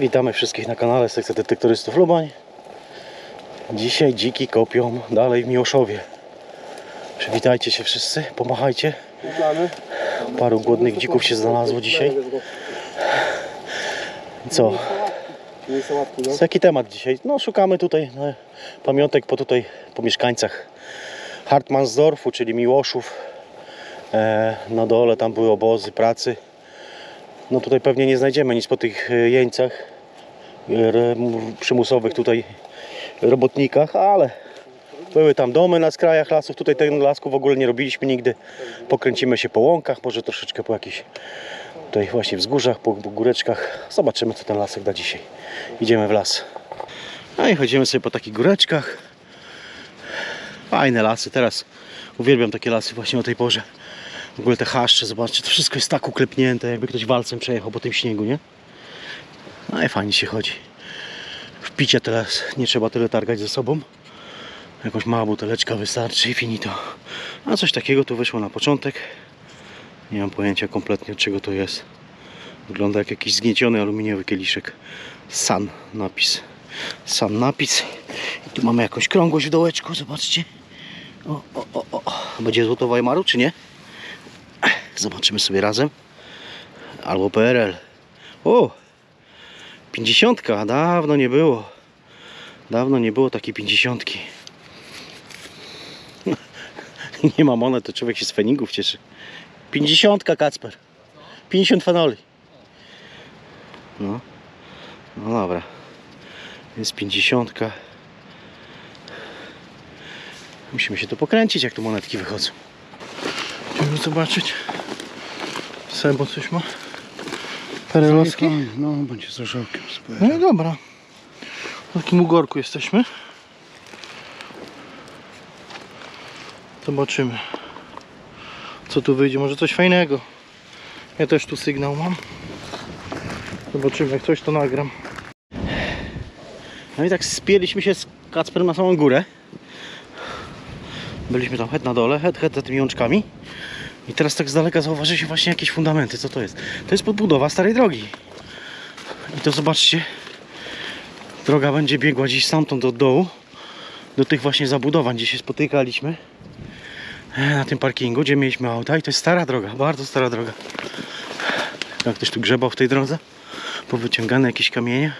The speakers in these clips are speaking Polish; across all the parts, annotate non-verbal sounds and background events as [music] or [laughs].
Witamy wszystkich na kanale Sekcja Detektorystów Lubań. Dzisiaj dziki kopią dalej w Miłoszowie. Przywitajcie się wszyscy, pomachajcie. Paru głodnych dzików się znalazło dzisiaj. Co? Co jaki temat dzisiaj? No szukamy tutaj no, pamiątek po tutaj, po mieszkańcach Hartmannsdorfu, czyli Miłoszów. E, na dole tam były obozy pracy. No tutaj pewnie nie znajdziemy nic po tych e, jeńcach e, przymusowych tutaj robotnikach, ale były tam domy na skrajach lasów. Tutaj tego lasku w ogóle nie robiliśmy nigdy. Pokręcimy się po łąkach, może troszeczkę po jakichś tutaj właśnie wzgórzach, po, po góreczkach. Zobaczymy co ten lasek da dzisiaj. Idziemy w las. No i chodzimy sobie po takich góreczkach. Fajne lasy. Teraz uwielbiam takie lasy właśnie o tej porze. W ogóle te chaszcze, zobaczcie, to wszystko jest tak uklepnięte, jakby ktoś walcem przejechał po tym śniegu, nie? No i fajnie się chodzi. W picie teraz nie trzeba tyle targać ze sobą. Jakąś mała buteleczka wystarczy i finito. A coś takiego tu wyszło na początek. Nie mam pojęcia kompletnie czego to jest. Wygląda jak jakiś zgnieciony aluminiowy kieliszek. San napis. San napis. I tu mamy jakąś krągłość w dołeczku, zobaczcie. O, o, o, o. Będzie złoto Weimaru, czy nie? Zobaczymy sobie razem. Albo PRL. O! 50. Dawno nie było. Dawno nie było takiej 50. [laughs] Nie ma monet, to człowiek się z feningów cieszy. 50 Kacper. 50 fanoli. No. No dobra. Jest 50. Musimy się tu pokręcić, jak tu monetki wychodzą. Idziemy zobaczyć. Sebo coś ma? Perelowski? No, będzie z orzełkiem. No i dobra. W takim ugorku jesteśmy. Zobaczymy. Co tu wyjdzie? Może coś fajnego. Ja też tu sygnał mam. Zobaczymy, jak coś to nagram. No i tak spieliśmy się z Kacperem na samą górę. Byliśmy tam het na dole, het, het za tymi łączkami. I teraz tak z daleka zauważyliśmy właśnie jakieś fundamenty. Co to jest? To jest podbudowa starej drogi. I to zobaczcie. Droga będzie biegła gdzieś stamtąd do dołu. Do tych właśnie zabudowań, gdzie się spotykaliśmy. E, Na tym parkingu, gdzie mieliśmy auta. I to jest stara droga, bardzo stara droga. Jak ktoś tu grzebał w tej drodze. Powyciągane jakieś kamienie.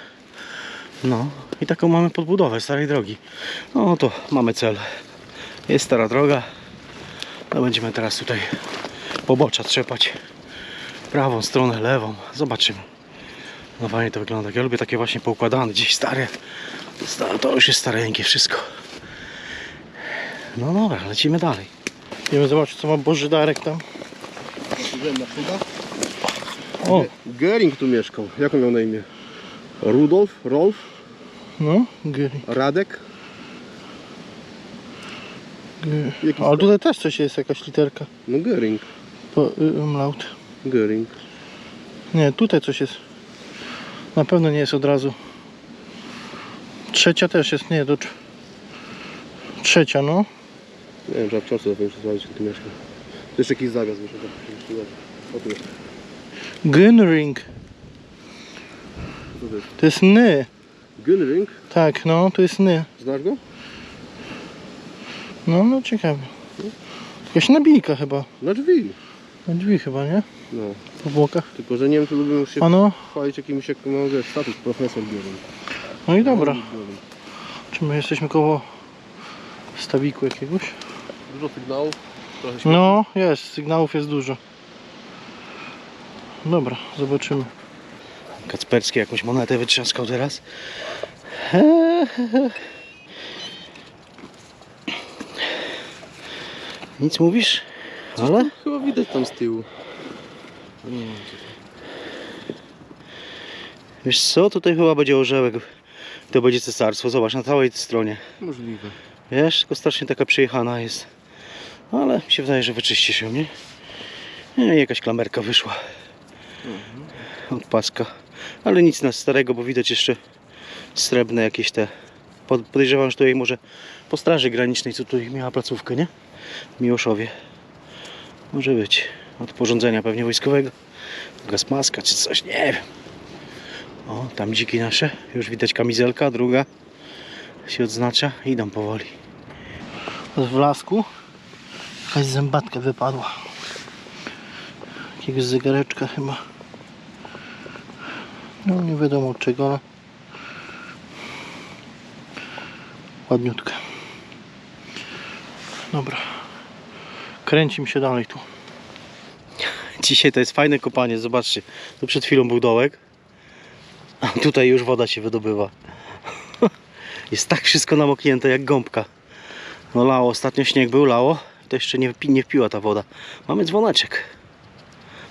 No i taką mamy podbudowę starej drogi. No to mamy cel. Jest stara droga. No będziemy teraz tutaj pobocza trzepać. Prawą stronę, lewą. Zobaczymy. No fajnie to wygląda. Ja lubię takie właśnie poukładane, gdzieś stare. Sta- To już jest stareńkie wszystko. No dobra, lecimy dalej. Idziemy zobaczyć co ma Boży Darek tam. O, Gering tu mieszkał. Jak on miał na imię? Rudolf? Rolf? no, Gry. Radek? Jakiś Ale tutaj też coś jest, jakaś literka. No Gering. Po, y, umlaut. Gering. Nie, tutaj coś jest. Na pewno nie jest od razu. Trzecia też jest, nie, trz- trzecia, no. Nie wiem, trzeba w książce zapomnieć sprawdzić, kto tu mieszka. To jeszcze jakiś zawias jest. Co to jest? To jest ny. Gunring? Tak, no, to jest ny. Znasz go? No, no ciekawe. Jakaś nabijka chyba. Na drzwi. Na drzwi chyba, nie? No. Po bokach. Tylko, że Niemcy lubią już się A no, chwalić jakimś, jak mają wiesz, status profesor biorą. no i dobra. Czy my jesteśmy koło stawiku jakiegoś? Dużo sygnałów. No, jest, sygnałów jest dużo. Dobra, zobaczymy. Kacperski jakąś monetę wytrzaskał teraz. [laughs] Nic mówisz? Ale? Chyba widać tam z tyłu. Wiesz co, tutaj chyba będzie orzełek. To będzie cesarstwo, zobacz, na całej stronie. Możliwe. Wiesz, tylko strasznie taka przejechana jest. Ale mi się wydaje, że wyczyści się, nie? nie jakaś klamerka wyszła. Od paska. Ale nic na starego, bo widać jeszcze srebrne jakieś te. Pod- Podejrzewam, że tutaj może po straży granicznej, co tutaj miała placówkę, nie? W Miłoszowie. Może być. Od porządzenia pewnie wojskowego. Gaz maska czy coś, nie wiem. O, tam dziki nasze. Już widać kamizelka, druga się odznacza. Idą powoli. W lasku jakaś zębatka wypadła. Jakiegoś zegareczka chyba. No nie wiadomo czego, ale ładniutka. Dobra. Kręcim się dalej tu. [laughs] Dzisiaj to jest fajne kopanie, zobaczcie. Tu przed chwilą był dołek, a tutaj już woda się wydobywa. [laughs] Jest tak wszystko namoknięte jak gąbka. No lało, ostatnio śnieg był, lało. To jeszcze nie, nie wpiła ta woda. Mamy dzwoneczek.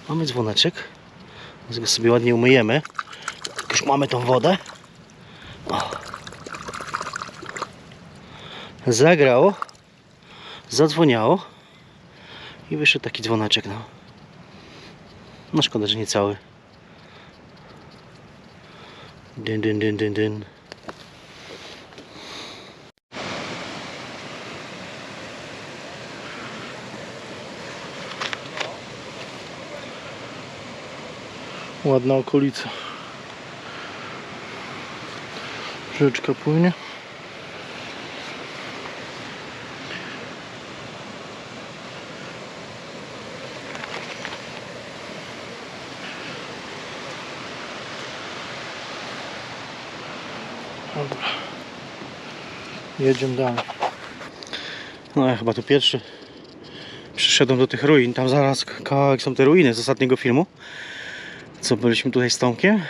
Mamy dzwoneczek. Teraz go sobie ładnie umyjemy. Jak Już mamy tą wodę. O. Zagrało. Zadzwoniało. I wyszedł taki dzwoneczek. No, no szkoda, że nie cały. Dyn, dyn, dyn, dyn, dyn. Ładna okolica. Rzeczka płynie. Jedziemy dalej. No ja chyba tu pierwszy przyszedłem do tych ruin. Tam zaraz kawałek są te ruiny z ostatniego filmu. Co byliśmy tutaj z Tomkiem.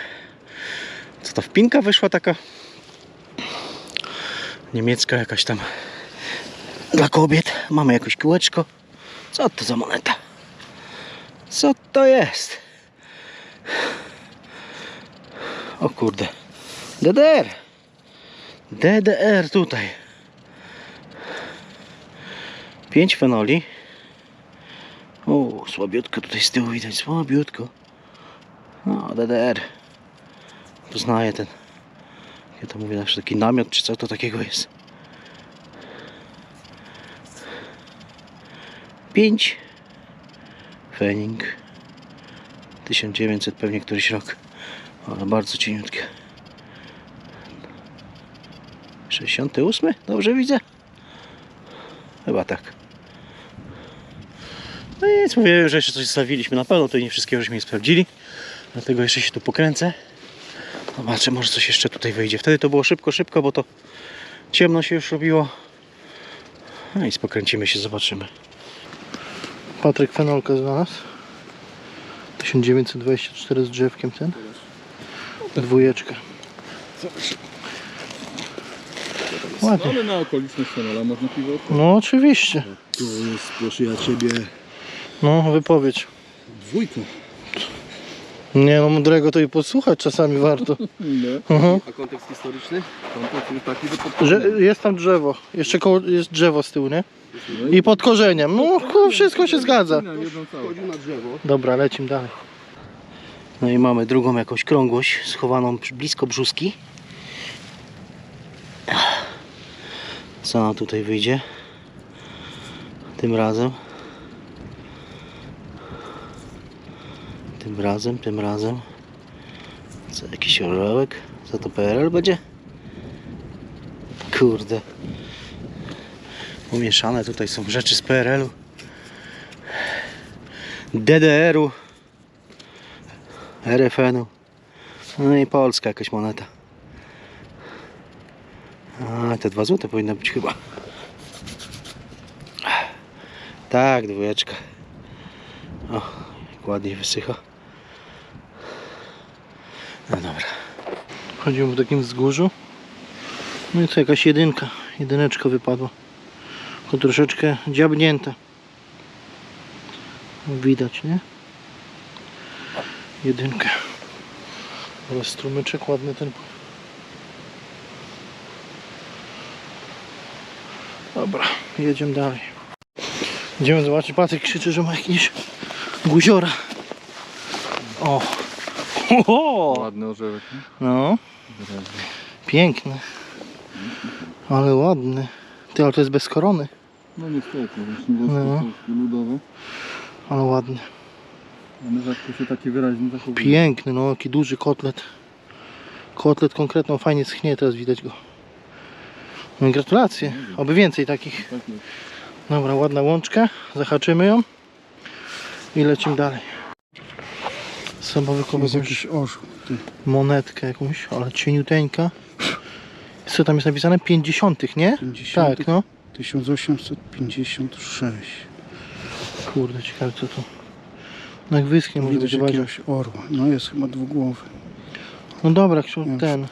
Co ta wpinka wyszła taka niemiecka jakaś tam dla kobiet. Mamy jakieś kółeczko. Co to za moneta? Co to jest? O kurde. DDR. DDR tutaj. 5 fenoli. O, słabiutko tutaj z tyłu widać, słabiutko. No, DDR. Poznaję ten. Ja to mówię zawsze taki namiot, czy co to takiego jest. 5 Fening 1900 pewnie któryś rok ale bardzo cieniutkie 68? Dobrze widzę? Chyba tak. No i nic, mówię, że jeszcze coś zostawiliśmy. Na pewno to nie wszystkiego żeśmy sprawdzili. Dlatego jeszcze się tu pokręcę. Zobaczę, może coś jeszcze tutaj wyjdzie. Wtedy to było szybko, szybko, bo to ciemno się już robiło. No i pokręcimy się, zobaczymy. Patryk Fenolka znalazł. 1924 z drzewkiem ten. Dwójeczka. Ładnie. Ale na okoliczność Fenola można piwo otworzyć. No oczywiście. To jest, proszę ja ciebie, No, wypowiedź. dwójka. Nie no, mądrego to i posłuchać czasami warto. [laughs] No. Mhm. A kontekst historyczny? Kontekst jest taki, że jest tam drzewo. Jeszcze koło, jest drzewo z tyłu, nie? No I pod korzeniem. No, ku- wszystko się zgadza. Jedną całą. Chodził na drzewo. Dobra, lecimy dalej. No i mamy drugą jakąś krągłość schowaną przy- blisko brzuski. Co nam tutaj wyjdzie? Tym razem. Tym razem, tym razem. Co, jakiś orzełek? Co to PRL będzie? Kurde. Pomieszane tutaj są rzeczy z PRL-u. DDR-u. RFN-u. No i polska jakaś moneta. A, te dwa złote powinno być chyba. Tak, dwójeczka. O, jak ładnie wysycha. No dobra. Chodzimy po takim wzgórzu. No i co, jakaś jedynka. Jedyneczka wypadła. Tylko troszeczkę dziabnięta. Widać, nie? Jedynkę. Teraz strumyczek ładny ten. Dobra, jedziemy dalej. Idziemy zobaczyć. Patryk krzyczy, że ma jakiś guziora. O! Oho! Ładny orzełek. nie? No, piękny. Ale ładny. Ty, ale to jest bez korony. No niestety, właśnie No. ludowe. Ale ładny. One rzadko się takie wyraźnie zachowują. Piękny, no jaki duży kotlet. Kotlet konkretną fajnie schnie, teraz widać go. Gratulacje. Oby więcej takich. Tak. Dobra, ładna łączka. Zahaczymy ją. I lecimy dalej. Sobowy kogoś jakiś. Ty. monetkę jakąś, ale cieniuteńka. Co tam jest napisane? 50, nie? 50. Tak, no. 1856. Kurde, ciekawe co to. No jak wyschnie może być jakiegoś orła. No jest chyba dwugłowy. No dobra, Już. ten.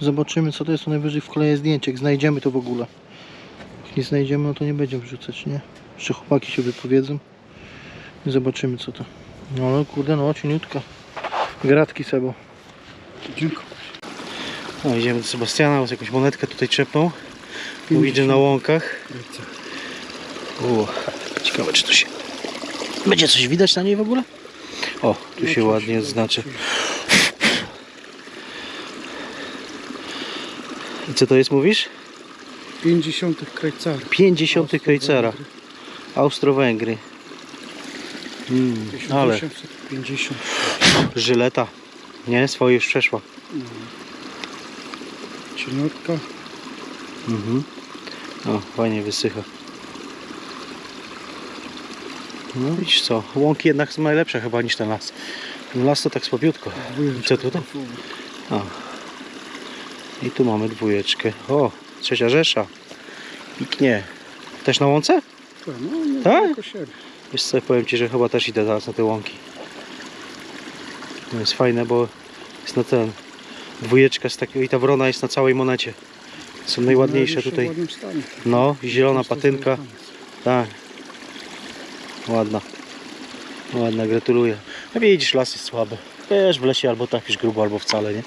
Zobaczymy co to jest, to najwyżej wkleję zdjęcie, jak znajdziemy to w ogóle. Jak nie znajdziemy, no to nie będziemy wrzucać, nie? Jeszcze chłopaki się wypowiedzą. I zobaczymy co to. No ale kurde, no cieniutka. Gratki Sebo. Dziękuję. No, idziemy do Sebastiana, z jakąś monetkę tutaj czepnął. Tu idzie na łąkach. O, ciekawe czy tu się... Będzie coś widać na niej w ogóle? O, tu się ładnie znaczy. I co to jest mówisz? 50 krajcarów. 50 Kreutzera. Austro-Węgry. Mm, ale 1850. żyleta. Nie, swoje już przeszła. Cieniotka. Mhm. O, fajnie wysycha. No widzisz co, łąki jednak są najlepsze chyba niż ten las. Ten las to tak słabiutko. Co tutaj? O. I tu mamy dwójeczkę. O, trzecia Rzesza. Piknie. Też na łące? Tak, no, no Tak? Wiesz co, powiem Ci, że chyba też idę teraz na te łąki. No jest fajne, bo jest na ten. Dwójeczka z takiego i ta wrona jest na całej monecie. Są najładniejsze tutaj. No, zielona patynka. Tak. Ładna. Ładna, gratuluję. No widzisz, las jest słaby. Wiesz, w lesie albo trafisz grubo, albo wcale, nie?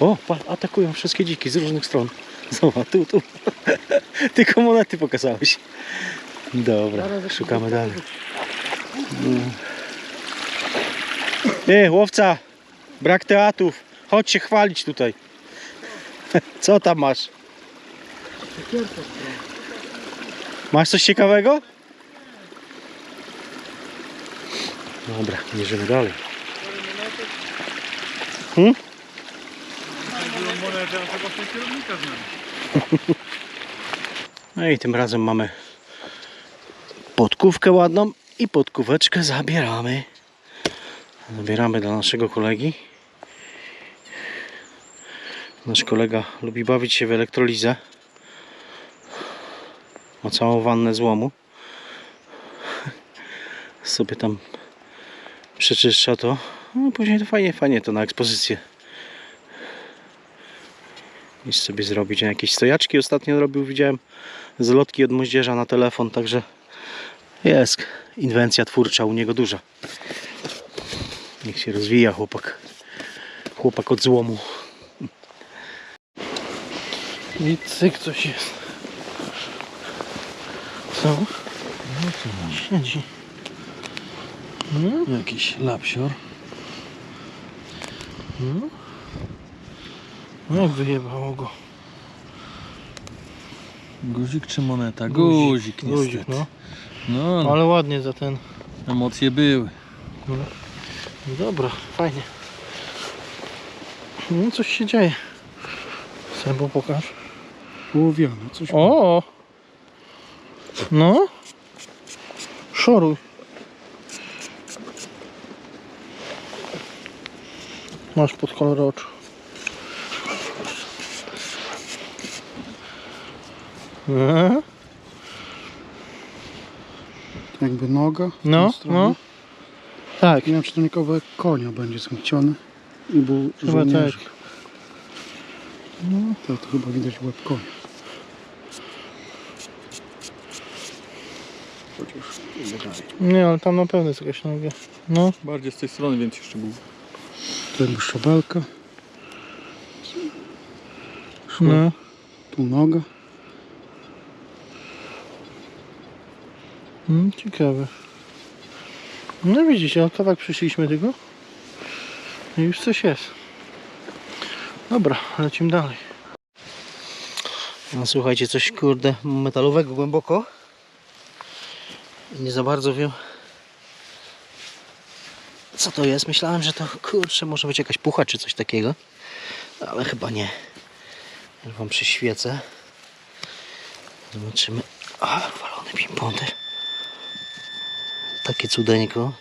O, atakują wszystkie dziki z różnych stron. [laughs] Zobacz, tu, tu. [laughs] Tylko monety pokazałeś. Dobra, szukamy dalej. Ty, łowca, brak teatów. Chodź się chwalić tutaj. [laughs] Co tam masz? Masz coś ciekawego? Dobra, mierzymy dalej. Hmm? [laughs] No i tym razem mamy podkówkę ładną i podkóweczkę zabieramy. Zabieramy dla naszego kolegi. Nasz kolega lubi bawić się w elektrolizę. Ma całą wannę złomu. [laughs] Sobie tam przeczyszcza to. No później to fajnie, fajnie to na ekspozycję. I sobie zrobić jakieś stojaczki ostatnio robił, widziałem zlotki od moździerza na telefon, także jest inwencja twórcza u niego duża. Niech się rozwija chłopak. Chłopak od złomu. I cyk coś jest. Co? Siedzi. Hmm? Jakiś lapsior. Hmm? No wyjebało go. Guzik czy moneta? Guzik, Guzik, Guzik, niestety. no. No, no. Ale ładnie za ten. emocje były. No Dobra, fajnie. No coś się dzieje. Sebo pokaż. Ołowiane, coś. O! No. Szoruj. Masz pod kolor oczu. Aha. Jakby noga. w No, tą stronę. no. Tak, Nie wiem, czy to nie kawałek konia będzie zmyciony. I był chyba żołnierz. tak. To, to chyba widać łeb konia. Nie, ale tam na pewno jest jakaś noga. No. Bardziej z tej strony, więc jeszcze był. Tu jakby szabelka. Szła No. tu noga. Mm, ciekawe. No widzicie, o kawałek przyszliśmy tego. I już coś jest. Dobra, lecimy dalej. No słuchajcie, coś kurde metalowego głęboko. Nie za bardzo wiem co to jest. Myślałem, że to kurczę może być jakaś pucha czy coś takiego. Ale chyba nie. Już wam przyświecę. Zobaczymy. A, walony pimpony. Takie cudeńko.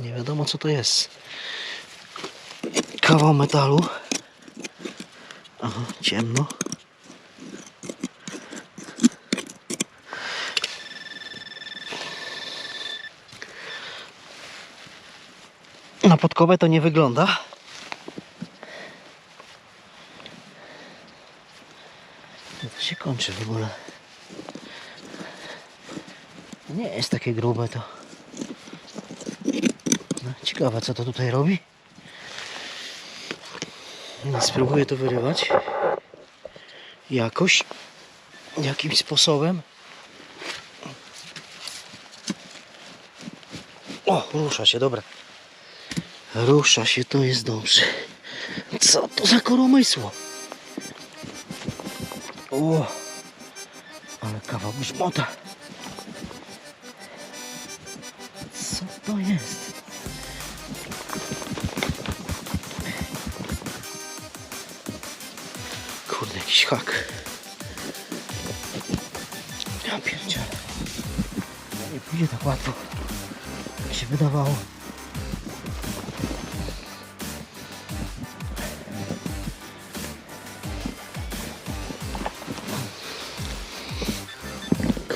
Nie wiadomo co to jest. Kawał metalu. Aha, ciemno. Na podkowę to nie wygląda. To się kończy w ogóle. Nie jest takie grube to. No, ciekawe co to tutaj robi. No, Spróbuję to wyrywać. Jakoś. Jakimś sposobem. O, rusza się, dobra. Rusza się, to jest dobrze. Co to za koromysło? O, ale kawał grzmota. Jest? Kurde, jakiś hak. Ja pierdzielę. Nie pójdzie tak łatwo, jak się wydawało.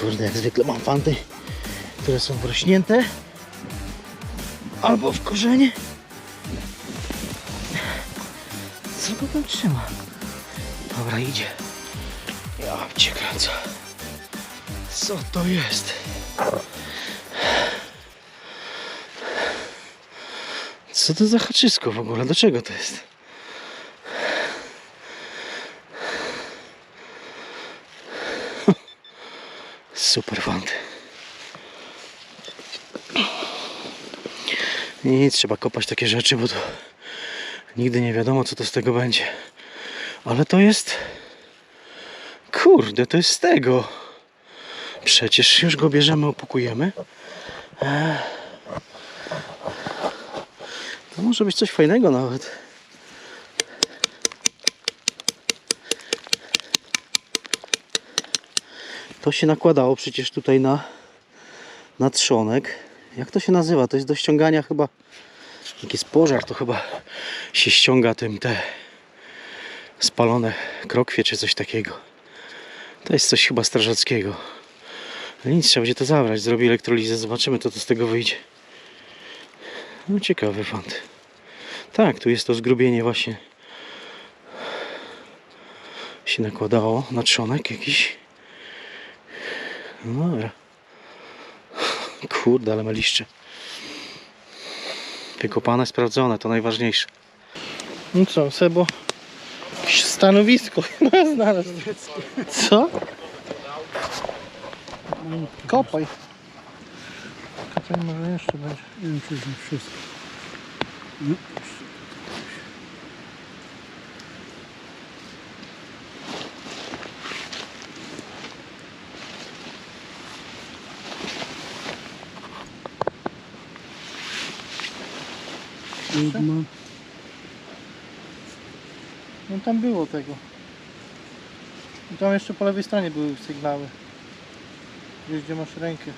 Kurde, jak zwykle mam fanty, które są wrośnięte albo w korzenie. Co go tam trzyma? Dobra, idzie. Ja cię kręcę. Co to jest? Co to za haczysko w ogóle? Do czego to jest? [laughs] Super fanty. Nic, trzeba kopać takie rzeczy, bo to nigdy nie wiadomo, co to z tego będzie. Ale to jest. Kurde, to jest z tego. Przecież już go bierzemy, opukujemy. To może być coś fajnego nawet. To się nakładało przecież tutaj na, na trzonek. Jak to się nazywa? To jest do ściągania chyba. Jak jest pożar, to chyba się ściąga tym te spalone krokwie czy coś takiego. To jest coś chyba strażackiego. Ale nic, trzeba będzie to zabrać. Zrobię elektrolizę, zobaczymy co to z tego wyjdzie. No ciekawy fant. Tak, tu jest to zgrubienie właśnie. Się nakładało na trzonek jakiś. No dobra. Kurde, ale ma liście. Wykopane, sprawdzone, to najważniejsze. No co, Sebo? Jakieś stanowisko [laughs] chyba znalazł. Co? Kopaj. Kopaj może jeszcze będzie. Nie wiem, czy już wszystko. Siódma. No tam było tego. I tam jeszcze po lewej stronie były sygnały. Wiesz gdzie masz rękę.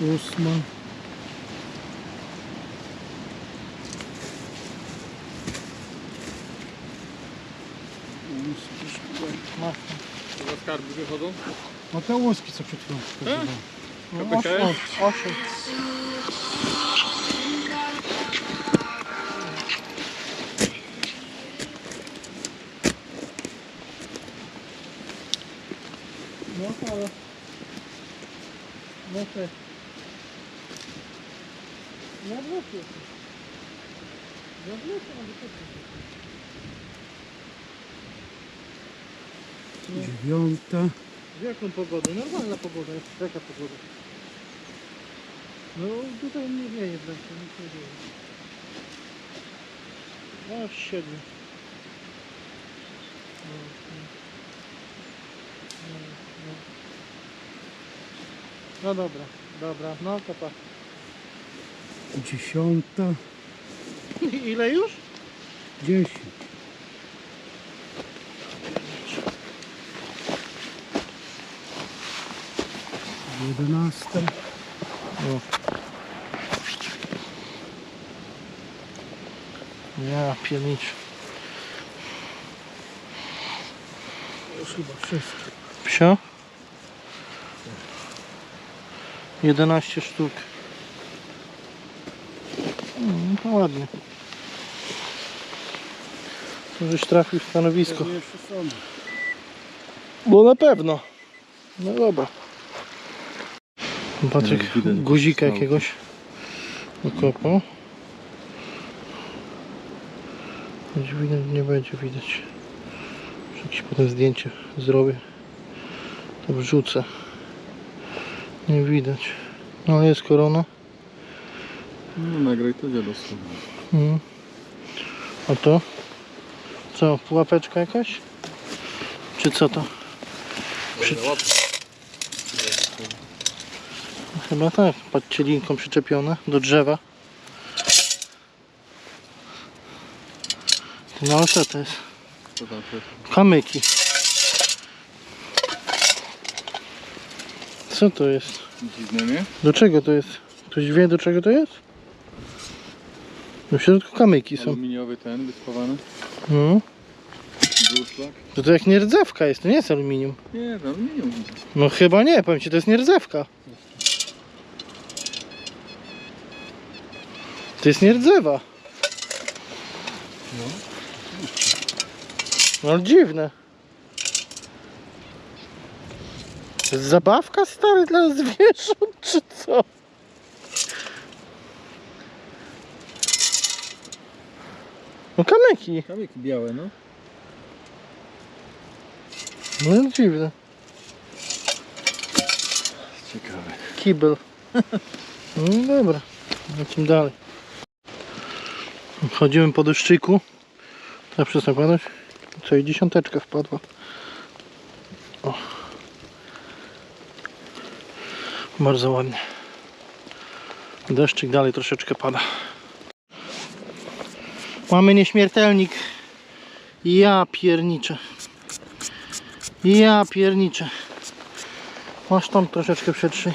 Ósma. Masz. Chyba skarby wychodzą? No te łuski, co przed chwilą pokazywałem. No, KPK? osiem, osiem. No ale... No te... Na odwrócie. Na odwrócie, na odwrócie. Dziewiąta. W jaką pogodę? Normalna pogoda jest. Jaka pogoda? No tutaj nie wieje w lesie, nic nie wieje. No siedmiu. No, no. No, no. No dobra, dobra, no to pa. Dziesiąta, [laughs] Ile już? dziesięć. Jedenasta. Ja piernicz. Już chyba wszystko. Psio? 11 sztuk. Mm, to ładnie. To żeś trafił w stanowisko. Bo na pewno. No dobra. Patryk widać, guzika jakiegoś okopał. Będzie widać, nie będzie widać. Muszę jakieś potem zdjęcie zrobię. To wrzucę. Nie widać. No ale jest korona. No nagraj to dziados. Mhm. A to? Co, pułapeczka jakaś? Czy co to? Przy... Chyba tak, patrzcie linką przyczepione do drzewa. No ale co to jest? Kamyki. Co to jest? Dziwne, nie? Do czego to jest? Ktoś wie do czego to jest? No w środku kamyki są. Aluminiowy ten wyspawany. No. To to jak nierdzewka jest, to nie jest aluminium. Nie, to aluminium. No chyba nie, powiem ci, to jest nierdzewka. To jest nierdzewa. No dziwne. To jest zabawka stary dla zwierząt, [laughs] czy co? No kamyki. Kamyki białe, no. No dziwne. Ciekawe. Kibel. [laughs] No dobra, lecimy dalej. Chodzimy po deszczyku. Teraz przestań padać. Co i dziesiąteczka wpadła. O. Bardzo ładnie. Deszczyk dalej troszeczkę pada. Mamy nieśmiertelnik. Ja pierniczę. Ja pierniczę. Masz tam troszeczkę przetrzyj.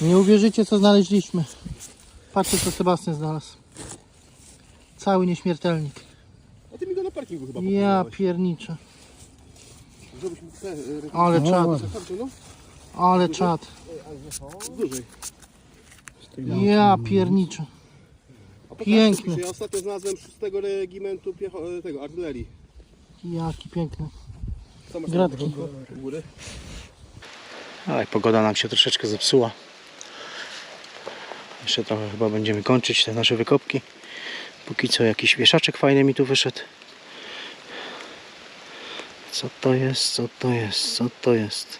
Nie uwierzycie co znaleźliśmy. Patrzcie co Sebastian znalazł. Cały nieśmiertelnik. A ty mi go na parkingu chyba Ja pokazałeś. pierniczę. Żebyś mógł te, y, Ale No, czad. ładnie. no, Ale czad. dłużej. Ja pierniczę. A Piękny. Ja ostatnio znalazłem 6 regimentu piecho- tego, artylerii. Jaki piękny. Co masz Gratki. tam u góry? Ale pogoda nam się troszeczkę zepsuła. Jeszcze trochę chyba będziemy kończyć te nasze wykopki. Póki co jakiś wieszaczek fajny mi tu wyszedł. Co to jest? Co to jest? Co to jest?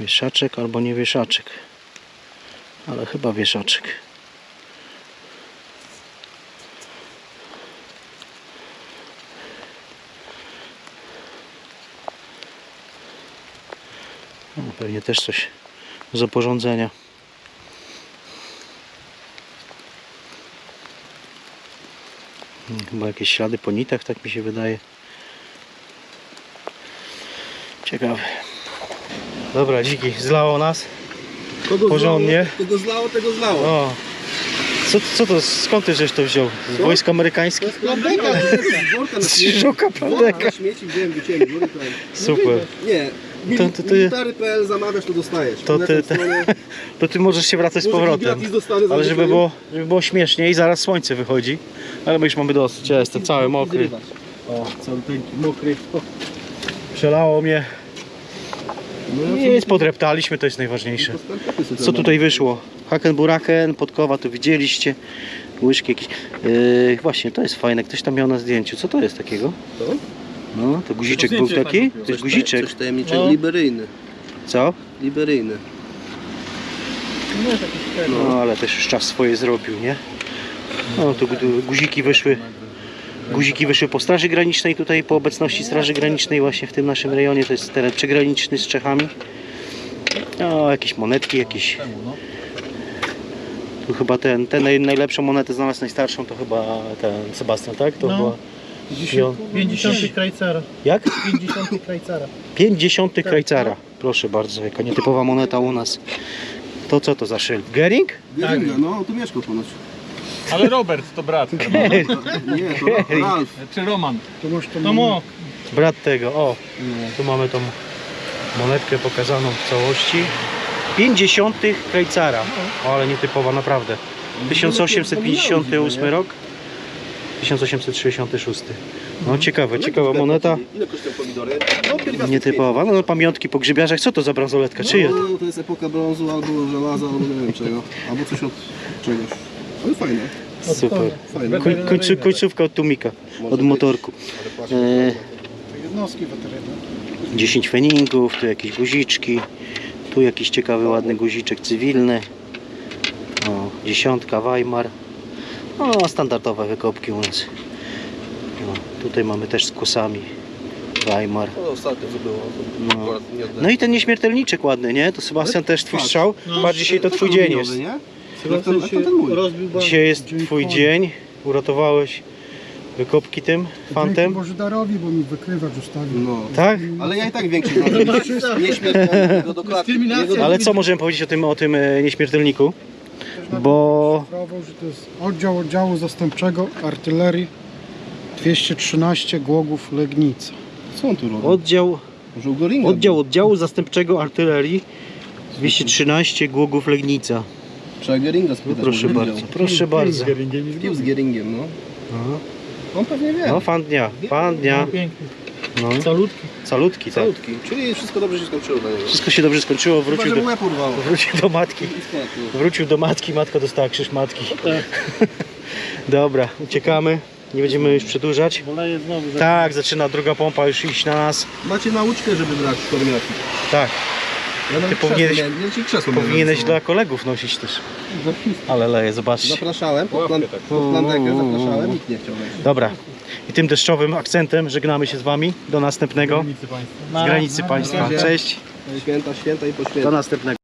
Wieszaczek albo nie wieszaczek. Ale chyba wieszaczek. Pewnie też coś z oporządzenia. Hmm, Chyba jakieś ślady po nitach, tak mi się wydaje. Ciekawe. Dobra, dziki, zlało nas. Kogo Porządnie. Zlało, kogo zlało, tego zlało. O. Co, co to, skąd ty żeś to wziął? Z Co? wojsk amerykańskich? Plandeka, z worka na Z śmieci. żuka Worka plandeka. na śmieci wziąłem, wyciąłem. Super. Nie, To- to ty- military.pl zamawiasz, to dostajesz. To ty- stronę. To ty możesz się wracać z powrotem. Ale żeby było, żeby było śmieszniej, zaraz słońce wychodzi. Ale my już mamy dosyć. Ja jestem cały mokry. O, cały taki mokry. O, przelało mnie. No, Nic, podreptaliśmy, to jest najważniejsze. Co tutaj wyszło? Hakenburaken, podkowa, to widzieliście. Łyżki jakieś. Yy, właśnie, to jest fajne. Ktoś tam miał na zdjęciu. Co to jest takiego? To? No, to guziczek był zdjęcie taki? fajne To jest guziczek. Coś tajemniczego, No. liberyjny. Co? Liberyjny. No, ale też już czas swoje zrobił, nie? No tu gu- guziki wyszły. Guziki wyszły po Straży Granicznej, tutaj po obecności Straży Granicznej właśnie w tym naszym rejonie, to jest teren przygraniczny z Czechami. No, jakieś monetki, jakieś... Tu chyba ten, ten naj, najlepszą monetę znalazł, najstarszą, to chyba ten Sebastian, tak? To No. była... Pion- 50 krajcara. Jak? 50 krajcara. 50 krajcara. Proszę bardzo, jaka nietypowa moneta u nas. To co to za szyld? Gering? Geringa, no tu mieszkał ponoć. Ale Robert to brat. [laughs] Nie, to Ralf. Czy Roman? To masz to No mo. Brat tego, o. Tu mamy tą monetkę pokazaną w całości. 50 krajcara. O, ale nietypowa naprawdę. 1858 rok. 1866. No ciekawe, ciekawa moneta. Ile kosztują pomidory? No Nietypowa. No pamiątki po grzybiarzach. Co to za bransoletka? Czyje? No, to jest epoka brązu albo żelaza, albo nie wiem czego. Albo coś od czegoś. Ale fajne, Super. fajne. Koń, końcu, końcówka od tumika, od motorku. E, jednostki weteryny. 10 feningów, tu jakieś guziczki, tu jakiś ciekawy, ładny guziczek cywilny. O, dziesiątka Weimar. O, standardowe wykopki u nas. O, tutaj mamy też z kusami Weimar. No ostatnio co było. No. Akurat nie oddaję. No i ten nieśmiertelniczek ładny, nie? To Sebastian też twój strzał. Patrz, dzisiaj to twój dzień jest. Nie? Sebastian się rozbił bardzo. Dzisiaj jest twój dzień. Uratowałeś wykopki tym fantem. Dzięki Bożydarowi, bo mi wykrywacz ustawił. No. Tak? Ale ja i tak większy znam. [laughs] Nieśmiertelnego do klatki. Ale co możemy powiedzieć o tym, o tym e, nieśmiertelniku? Bo Szyfrował, że to jest oddział oddziału zastępczego artylerii 213 Głogów Legnica. Co on tu robi? oddział, oddział oddziału zastępczego artylerii 213 Głogów Legnica. Trzeba Geringa spytać. Proszę może bardzo, widział. proszę bardzo. Kim z Geringiem, no. No, On pewnie wie. No fan dnia, fan dnia. Piękny. No, Salutki. salutki, tak. Salutki. Czyli wszystko dobrze się skończyło dla niego. Wszystko się dobrze skończyło, Chyba, wrócił że do, urwało. wrócił do matki. Wrócił do matki, matka dostała krzyż matki. [laughs] Dobra, uciekamy. Nie będziemy już przedłużać. Woleje znowu. za- Tak, zaczyna druga pompa już iść na nas. Macie nauczkę, żeby brać kormiaki. Tak, Ja nawet powinieneś- krzesło powinieneś dla kolegów nosić też. Ale leje, zobaczcie. Zapraszałem, pod, plan, tak. pod plandekę zapraszałem, nikt nie chciał. Dobra. I tym deszczowym akcentem żegnamy się z Wami. Do następnego. Z granicy państwa. Cześć. Święta, święta i po święta. Do następnego.